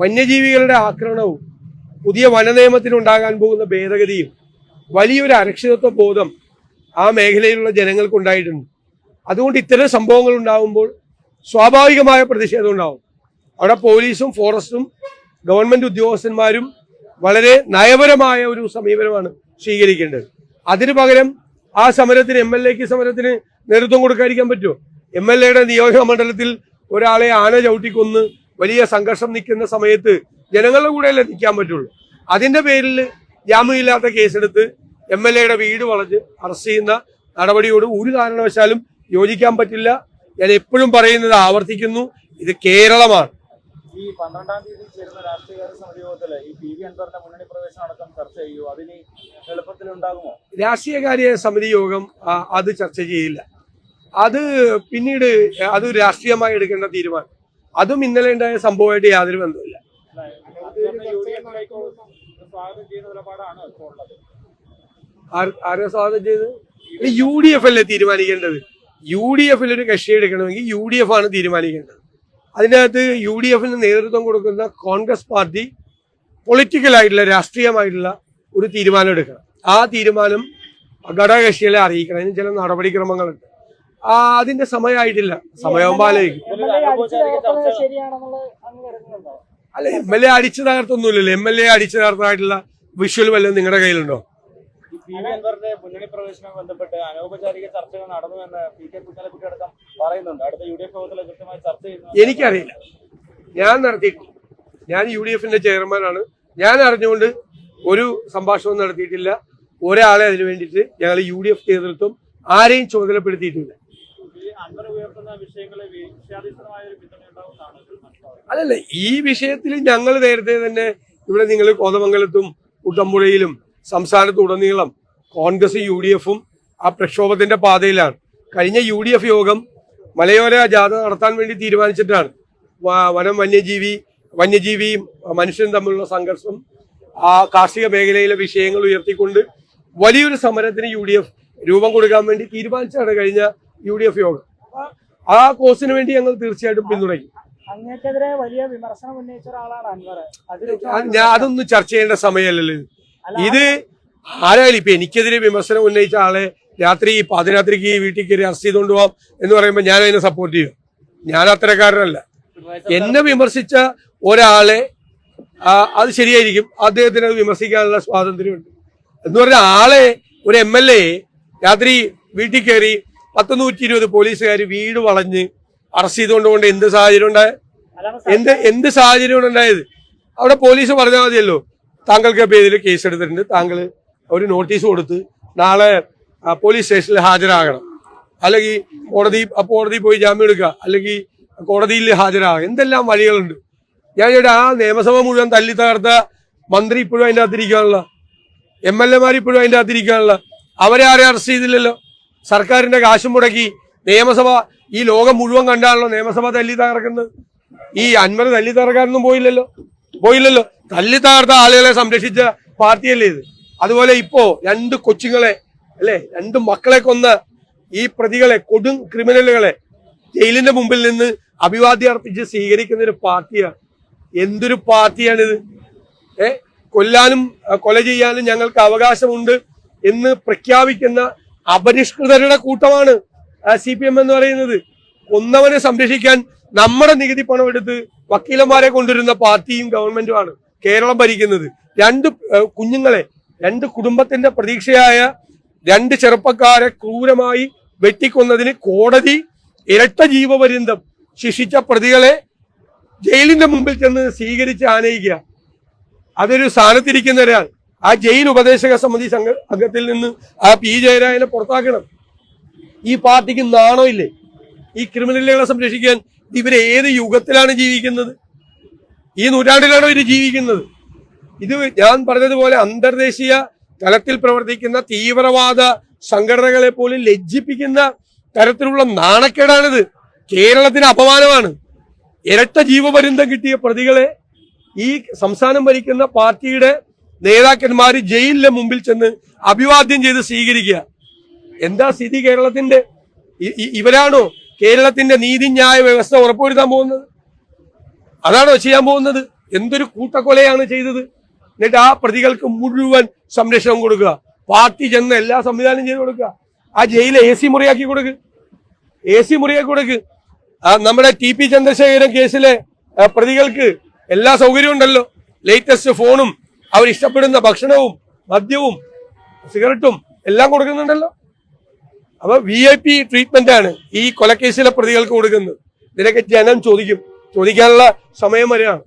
വന്യജീവികളുടെ ആക്രമണവും പുതിയ വനനിയമത്തിനുണ്ടാകാൻ പോകുന്ന ഭേദഗതിയും വലിയൊരു അരക്ഷിതത്വ ബോധം ആ മേഖലയിലുള്ള ജനങ്ങൾക്കുണ്ടായിട്ടുണ്ട് അതുകൊണ്ട് ഇത്തരം സംഭവങ്ങൾ ഉണ്ടാകുമ്പോൾ സ്വാഭാവികമായ പ്രതിഷേധം ഉണ്ടാവും. അവിടെ പോലീസും ഫോറസ്റ്റും ഗവൺമെന്റ് ഉദ്യോഗസ്ഥന്മാരും വളരെ നയപരമായ ഒരു സമീപനമാണ് സ്വീകരിക്കേണ്ടത്. അതിനു പകരം ആ സമരത്തിന് എം എൽ എക്ക് സമരത്തിന് നേതൃത്വം കൊടുക്കാതിരിക്കാൻ പറ്റുമോ? എം എൽ എയുടെ നിയോജക മണ്ഡലത്തിൽ ഒരാളെ ആന ചവിട്ടിക്കൊന്ന് വലിയ സംഘർഷം നിൽക്കുന്ന സമയത്ത് ജനങ്ങളുടെ കൂടെയല്ലേ നിൽക്കാൻ പറ്റുള്ളൂ? അതിന്റെ പേരിൽ ജാമ്യമില്ലാത്ത കേസെടുത്ത് എം എൽ എയുടെ വീട് വളഞ്ഞ് അറസ്റ്റ് ചെയ്യുന്ന നടപടിയോട് ഒരു കാരണവശാലും യോജിക്കാൻ പറ്റില്ല. ഞാൻ എപ്പോഴും പറയുന്നത് ആവർത്തിക്കുന്നു ഇത് കേരളമാണ്. ഈ പന്ത്രണ്ടാം തീയതി ചേരുന്ന രാഷ്ട്രീയകാര്യ സമിതി ഈ പി വി അൻവറിന്റെ മുന്നണി പ്രവേശനം അടക്കം ചർച്ച ചെയ്യൂ. അതിന് എളുപ്പത്തിൽ ഉണ്ടാകുമോ? രാഷ്ട്രീയകാര്യ സമിതി യോഗം അത് ചർച്ച ചെയ്യില്ല. അത് പിന്നീട് അത് രാഷ്ട്രീയമായി എടുക്കേണ്ട തീരുമാനം. അതും ഇന്നലെ ഉണ്ടായ സംഭവമായിട്ട് യാതൊരു ബന്ധമില്ല ആരെ സ്വാഗതം ചെയ്ത് യു ഡി എഫ് അല്ലേ തീരുമാനിക്കേണ്ടത്? യു ഡി എഫിൽ ഒരു കക്ഷി എടുക്കണമെങ്കിൽ യു ഡി എഫ് ആണ് തീരുമാനിക്കേണ്ടത്. അതിനകത്ത് യു ഡി എഫിന് നേതൃത്വം കൊടുക്കുന്ന കോൺഗ്രസ് പാർട്ടി പൊളിറ്റിക്കൽ ആയിട്ടുള്ള രാഷ്ട്രീയമായിട്ടുള്ള ഒരു തീരുമാനം എടുക്കണം. ആ തീരുമാനം ഘടകകക്ഷികളെ അറിയിക്കണം. അതിന് ചില നടപടിക്രമങ്ങളുണ്ട്. അതിന്റെ സമയമായിട്ടില്ല സമയമാകുമ്പോ ആലോചിക്കും. അല്ല എം എൽ എ അടിച്ചു തകർത്തൊന്നുമില്ലല്ലോ. എം എൽ എ അടിച്ചു തകർത്തായിട്ടുള്ള വിഷ്വൽ വല്ലതും നിങ്ങളുടെ കയ്യിലുണ്ടോ? പി വി അൻവറിന്റെ മുന്നണി പ്രവേശനവുമായി ബന്ധപ്പെട്ട് അനൗപചാരിക ചർച്ചകൾ നടന്നു എന്ന് പി കെ കുഞ്ഞാലിക്കുട്ടി അടക്കം പറയുന്നുണ്ട്. അടുത്ത യു ഡി എഫ് യോഗത്തിൽ കൃത്യമായി ചർച്ച ചെയ്യുന്നു എനിക്കറിയില്ല. ഞാൻ നടത്തിയിട്ടില്ല ഞാൻ യു ഡി എഫിന്റെ ചെയർമാനാണ്. ഞാൻ അറിഞ്ഞുകൊണ്ട് ഒരു സംഭാഷണവും നടത്തിയിട്ടില്ല. ഒരാളെ അതിനു വേണ്ടിയിട്ട് ഞങ്ങൾ യു ഡി എഫ് നേതൃത്വം ആരെയും ചുമതലപ്പെടുത്തിയിട്ടില്ല. അല്ലല്ല ഈ വിഷയത്തിൽ ഞങ്ങൾ നേരത്തെ തന്നെ ഇവിടെ നിങ്ങൾ കോതമംഗലത്തും കുട്ടമ്പുഴയിലും സംസ്ഥാനത്തുടനീളം കോൺഗ്രസും യു ഡി എഫും ആ പ്രക്ഷോഭത്തിന്റെ പാതയിലാണ്. കഴിഞ്ഞ യു ഡി എഫ് യോഗം മലയോര ജാഥ നടത്താൻ വേണ്ടി തീരുമാനിച്ചിട്ടാണ്. വനം വന്യജീവി വന്യജീവിയും മനുഷ്യനും തമ്മിലുള്ള സംഘർഷം ആ കാർഷിക മേഖലയിലെ വിഷയങ്ങൾ ഉയർത്തിക്കൊണ്ട് വലിയൊരു സമരത്തിന് യു ഡി എഫ് രൂപം കൊടുക്കാൻ വേണ്ടി തീരുമാനിച്ചാണ് കഴിഞ്ഞ യു ഡി എഫ് യോഗം. ആ- കോഴ്സിന് വേണ്ടി ഞങ്ങൾ തീർച്ചയായിട്ടും പിന്തുണയ്ക്കും. അങ്ങേക്കെതിരെ വലിയ വിമർശനം ഉന്നയിച്ച ഒരാളാണ് അൻവർ. ഞാൻ- അതൊന്നും ചർച്ച ചെയ്യേണ്ട സമയമല്ലല്ലോ. ഇത്. ഇത് ആരായാലും ഇപ്പൊ എനിക്കെതിരെ വിമർശനം ഉന്നയിച്ച ആളെ രാത്രി പാതിരാത്രിക്ക് വീട്ടിൽ കയറി അറസ്റ്റ് ചെയ്തുകൊണ്ട് പോവാം എന്ന് പറയുമ്പോൾ ഞാൻ അതിനെ സപ്പോർട്ട് ചെയ്യും. ഞാൻ അത്തരക്കാരനല്ല. എന്നെ വിമർശിച്ച ഒരാളെ അത് ശരിയായിരിക്കും. അദ്ദേഹത്തിന് അത് വിമർശിക്കാനുള്ള സ്വാതന്ത്ര്യമുണ്ട്. എന്ന് പറഞ്ഞ ആളെ ഒരു എം എൽ എ രാത്രി വീട്ടിൽ കയറി പത്ത് നൂറ്റി ഇരുപത് പോലീസുകാർ വീട് വളഞ്ഞ് അറസ്റ്റ് ചെയ്തുകൊണ്ട് കൊണ്ട് എന്ത് സാഹചര്യം ഉണ്ടായ എന്ത് എന്ത് സാഹചര്യമാണ് ഉണ്ടായത്? അവിടെ പോലീസ് പറഞ്ഞാൽ മതിയല്ലോ. താങ്കൾക്ക് പേരിൽ കേസ് എടുത്തിട്ടുണ്ട്. താങ്കൾ ഒരു നോട്ടീസ് കൊടുത്ത് നാളെ പോലീസ് സ്റ്റേഷനിൽ ഹാജരാകണം. അല്ലെങ്കിൽ കോടതി കോടതി പോയി ജാമ്യം എടുക്കുക. അല്ലെങ്കിൽ കോടതിയിൽ ഹാജരാകുക എന്തെല്ലാം വഴികളുണ്ട്? ഞാൻ ചോദിച്ചാൽ ആ നിയമസഭ മുഴുവൻ തല്ലി തകർത്ത മന്ത്രി ഇപ്പോഴും അതിന്റെ അകത്തിരിക്കാനുള്ള എം എൽ എമാർ ഇപ്പോഴും അതിന്റെ അകത്തിരിക്കാനുള്ള അവരെ ആരെ അറസ്റ്റ് ചെയ്തില്ലല്ലോ. സർക്കാരിന്റെ കാശും മുടക്കി നിയമസഭ ഈ ലോകം മുഴുവൻ കണ്ടാണല്ലോ നിയമസഭ തല്ലി തകർക്കുന്നത്. ഈ അൻവർ തല്ലി തകർക്കാനൊന്നും പോയില്ലല്ലോ. പോയില്ലല്ലോ. തല്ലി തകർത്ത ആളുകളെ സംരക്ഷിച്ച പാർട്ടിയല്ലേ ഇത്. അതുപോലെ ഇപ്പോ രണ്ട് കൊച്ചുങ്ങളെ അല്ലെ? രണ്ട് മക്കളെ കൊന്ന ഈ പ്രതികളെ കൊടും ക്രിമിനലുകളെ ജയിലിന്റെ മുമ്പിൽ നിന്ന് അഭിവാദ്യം അർപ്പിച്ച് സ്വീകരിക്കുന്ന ഒരു പാർട്ടിയാണ്. എന്തൊരു പാർട്ടിയാണിത്? ഏ? കൊല്ലാനും കൊല ചെയ്യാനും ഞങ്ങൾക്ക് അവകാശമുണ്ട് എന്ന് പ്രഖ്യാപിക്കുന്ന അപരിഷ്കൃതരുടെ കൂട്ടമാണ് സി പി എം എന്ന് പറയുന്നത്. ഒന്നവനെ സംരക്ഷിക്കാൻ നമ്മുടെ നികുതി പണം എടുത്ത് വക്കീലന്മാരെ കൊണ്ടുവരുന്ന പാർട്ടിയും ഗവൺമെന്റുമാണ് കേരളം ഭരിക്കുന്നത്. രണ്ട് കുഞ്ഞുങ്ങളെ രണ്ട് കുടുംബത്തിന്റെ പ്രതീക്ഷയായ രണ്ട് ചെറുപ്പക്കാരെ ക്രൂരമായി വെട്ടിക്കൊന്നതിന് കോടതി ഇരട്ട ജീവപര്യന്തം ശിക്ഷിച്ച പ്രതികളെ ജയിലിന്റെ മുമ്പിൽ ചെന്ന് സ്വീകരിച്ച് ആനയിക്കുക. അതൊരു സ്ഥാനത്തിരിക്കുന്ന ഒരാൾ. ആ ജയിൽ ഉപദേശക സമിതി സംഘ അംഗത്തിൽ നിന്ന് ആ പി ജയരാജനെ പുറത്താക്കണം. ഈ പാർട്ടിക്ക് നാണോ ഇല്ലേ? ഈ ക്രിമിനലുകളെ സംരക്ഷിക്കാൻ ഇവർ ഏത് യുഗത്തിലാണ് ജീവിക്കുന്നത്? ഈ നൂറ്റാണ്ടിലാണോ ഇവർ ജീവിക്കുന്നത്? ഇത് ഞാൻ പറഞ്ഞതുപോലെ അന്തർദേശീയ തലത്തിൽ പ്രവർത്തിക്കുന്ന തീവ്രവാദ സംഘടനകളെ പോലും ലജ്ജിപ്പിക്കുന്ന തരത്തിലുള്ള നാണക്കേടാണിത്. കേരളത്തിന് അപമാനമാണ്. ഇരട്ട ജീവപര്യന്തം കിട്ടിയ പ്രതികളെ ഈ സംസ്ഥാനം ഭരിക്കുന്ന പാർട്ടിയുടെ നേതാക്കന്മാർ ജയിലിന്റെ മുമ്പിൽ ചെന്ന് അഭിവാദ്യം ചെയ്ത് സ്വീകരിക്കുക. എന്താ സ്ഥിതി കേരളത്തിന്റെ? ഇവരാണോ കേരളത്തിന്റെ നീതിന്യായ വ്യവസ്ഥ ഉറപ്പുവരുത്താൻ പോകുന്നത്? അതാണോ ചെയ്യാൻ പോകുന്നത്? എന്തൊരു കൂട്ടക്കൊലയാണ് ചെയ്തത്? എന്നിട്ട് ആ പ്രതികൾക്ക് മുഴുവൻ സംരക്ഷണം കൊടുക്കുക. പാർട്ടി ചെന്ന് എല്ലാ സംവിധാനം ചെയ്ത് കൊടുക്കുക. ആ ജയിൽ എ സി മുറിയാക്കി കൊടുക്കുക എ സി മുറിയാക്കി കൊടുക്കുക നമ്മുടെ ടി പി ചന്ദ്രശേഖരൻ കേസിലെ പ്രതികൾക്ക് എല്ലാ സൗകര്യവും ഉണ്ടല്ലോ. ലേറ്റസ്റ്റ് ഫോണും അവർ ഇഷ്ടപ്പെടുന്ന ഭക്ഷണവും മദ്യവും സിഗരറ്റും എല്ലാം കൊടുക്കുന്നുണ്ടല്ലോ. അപ്പൊ വി ഐ പി ട്രീറ്റ്മെന്റ് ആണ് ഈ കൊലക്കേസിലെ പ്രതികൾക്ക് കൊടുക്കുന്നത്. ഇതിനൊക്കെ ജനം ചോദിക്കും. ചോദിക്കാനുള്ള സമയം വരെയാണ്.